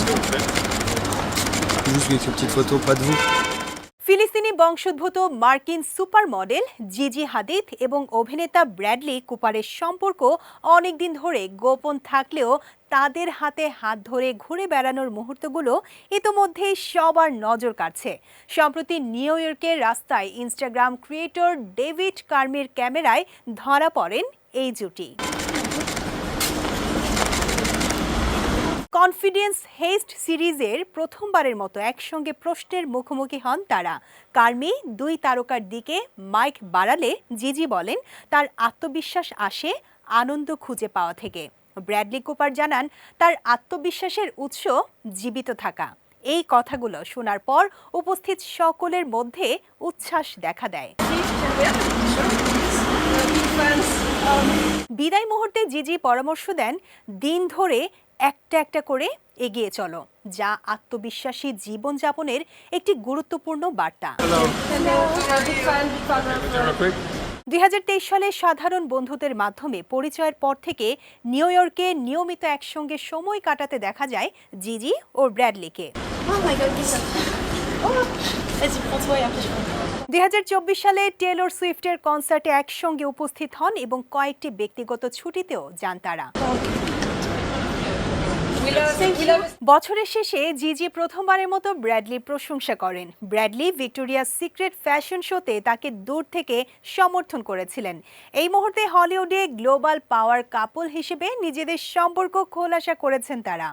Qu'est-ce que vous faites Juste quelques petites photos, pas de vous. ফিলিস্তিনি বংশোদ্ভূত মার্কিন super model জিজি হাদিদ এবং অভিনেতা ব্র্যাডলি কুপারের সম্পর্ক অনেকদিন ধরে গোপন থাকলেও তাদের হাতে হাত ধরে ঘুরে বেড়ানোর মুহূর্তগুলো ইতোমধ্যেই সবার নজর কাড়ছে। সম্প্রতি নিউ ইয়র্কের রাস্তায় ইনস্টাগ্রাম ক্রিয়েটর ডেভিড কার্মির ক্যামেরায় ধরা পড়েন এই জুটি। কনফিডেন্স হেস্ট সিরিজের প্রথমবারের মতো একসঙ্গে প্রশ্নের মুখোমুখি হন তারা। কার্মি, দুই তারকার দিকে মাইক বাড়ালে জিজি বলেন, তার আত্মবিশ্বাস আসে আনন্দ খুঁজে পাওয়া থেকে। ব্র্যাডলি কুপার জানান, তার আত্মবিশ্বাসের উৎস জীবিত থাকা। এই কথাগুলো শোনার পর উপস্থিত সকলের মধ্যে উচ্ছ্বাস দেখা দেয়। বিদায় মুহূর্তে জিজি পরামর্শ দেন, দিন ধরে একটা একটা করে এগিয়ে চলো, যা আত্মবিশ্বাসী জীবনযাপনের একটি গুরুত্বপূর্ণ বার্তা. দুই সালে সাধারণ বন্ধুদের মাধ্যমে পরিচয়ের পর থেকে নিউ ইয়র্কে নিয়মিত একসঙ্গে সময় কাটাতে দেখা যায় জিজি ও ব্র্যাডলিকে। দুই সালে টেলর সুইফটের কনসার্টে একসঙ্গে উপস্থিত হন এবং কয়েকটি ব্যক্তিগত ছুটিতেও যান তারা। বছরের শেষে জিজি প্রথমবারের মতো ব্র্যাডলি প্রশংসা করেন। ব্র্যাডলি ভিক্টোরিয়া সিক্রেট ফ্যাশন শোতে তাকে দূর থেকে সমর্থন করেছিলেন। এই মুহূর্তে হলিউডে গ্লোবাল পাওয়ার কাপল হিসেবে নিজেদের সম্পর্ক খোলাসা করেছেন তারা।